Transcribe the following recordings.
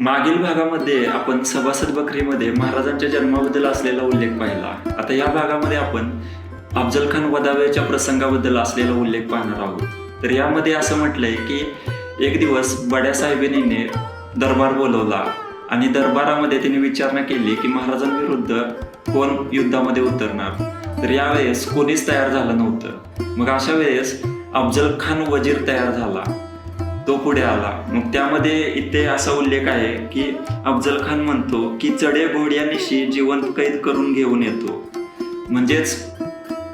मागील भागामध्ये आपण सभासद बकरीमध्ये महाराजांच्या जन्माबद्दल असलेला उल्लेख पाहिला. आता या भागामध्ये आपण अफजल खान वदाव्याच्या प्रसंगाबद्दल असलेला उल्लेख पाहणार आहोत. तर यामध्ये असं म्हटलंय की एक दिवस बड्या साहेबिनीने दरबार बोलवला आणि दरबारामध्ये त्यांनी विचारणा केली की महाराजांविरुद्ध कोण युद्धामध्ये उतरणार? तर यावेळेस कोणीच तयार झालं नव्हतं. मग अशा वेळेस अफजल खान वजीर तयार झाला. तो पुढे आला. मग त्यामध्ये इथे असा उल्लेख आहे की अफजल खान म्हणतो की चढे घोड्यानिशी जिवंत कैद करून घेऊन येतो. म्हणजेच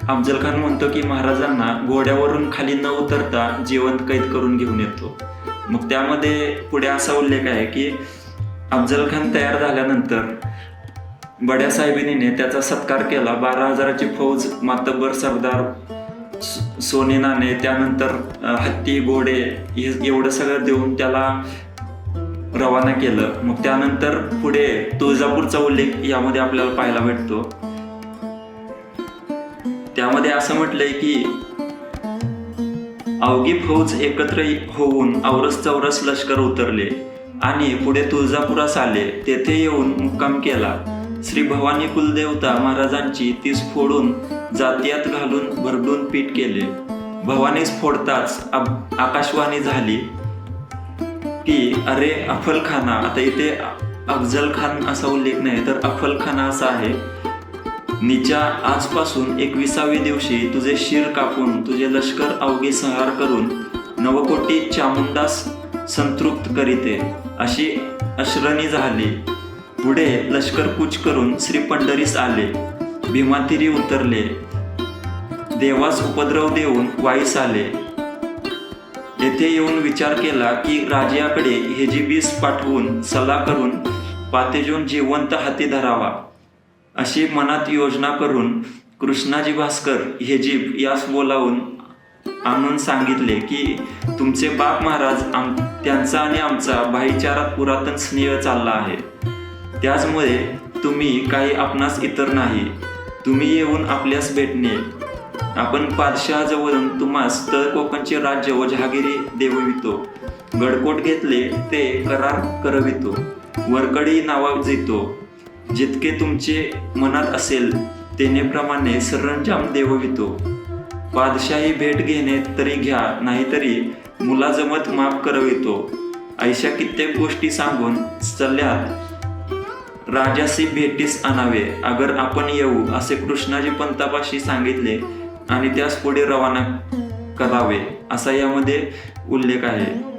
अफजल खान म्हणतो की महाराजांना घोड्यावरून खाली न उतरता जिवंत कैद करून घेऊन येतो. मग त्यामध्ये पुढे असा उल्लेख आहे की अफजल खान तयार झाल्यानंतर बड्या साहेबिनीने त्याचा सत्कार केला. बारा हजाराची फौज मातब्बर सरदार सोने नाणे त्यानंतर हत्ती घोडे हे एवढं सगळं देऊन त्याला रवाना केलं. मग त्यानंतर पुढे तुळजापूरचा उल्लेख यामध्ये आपल्याला पाहायला भेटतो. त्यामध्ये असं म्हटलंय की अवघी फौज एकत्र होऊन औरस चौरस लष्कर उतरले आणि पुढे तुळजापुरास आले. तेथे येऊन मुक्काम केला. श्री भवानी कुलदेवता महाराजांची तीस फोडून जातीयात घालून भरडून पीठ केले. भवानीस फोडताच आकाशवाणी झाली की अरे अफलखाना आता इथे अफजल खान असा उल्लेख नाही तर अफलखाना असा आहे. निच्या आजपासून एकविसाव्या दिवशी तुझे शिर कापून तुझे लष्कर अवघे संहार करून नवकोटी चामुंडास संतृप्त करीते अशी अश्रणी झाली. पुढे लष्कर कूच करून श्री पंढरीस आले. भीमातिरी उतरले. देवास उपद्रव देऊन वाईस आले. येथे येऊन विचार केला की राजाकडे हे जी पाठवून सल्ला करून पातेजून जिवंत हाती धरावा. अशी मनात योजना करून कृष्णाजी भास्कर हेजीब यास बोलावून आणून सांगितले की तुमचे बाप महाराज आम त्यांचा आणि आमचा भाईचारात पुरातन स्नेह चालला आहे. त्याचमुळे तुम्ही काही आपणास इतर नाही. तुम्ही येऊन आपल्यास भेटणे आपण पादशहाजवळून तुम्हास तळ कोकणचे राज्य व जहागिरी देववितो. गडकोट घेतले ते करार करवितो. वरकडी नावाजितो जितके तुमचे मनात असेल तेनेप्रमाणे सरंजाम देववितो. पादशाही भेट घेणे तरी घ्या नाहीतरी मुलाजमत माफ करवितो. ऐशा कित्येक गोष्टी सांगून चल्यात राजासी भेटीस आणावे अगर आपण येऊ असे कृष्णाजी पंतापाशी सांगितले आणि त्यास पुढे रवाना करावे असा यामध्ये उल्लेख आहे.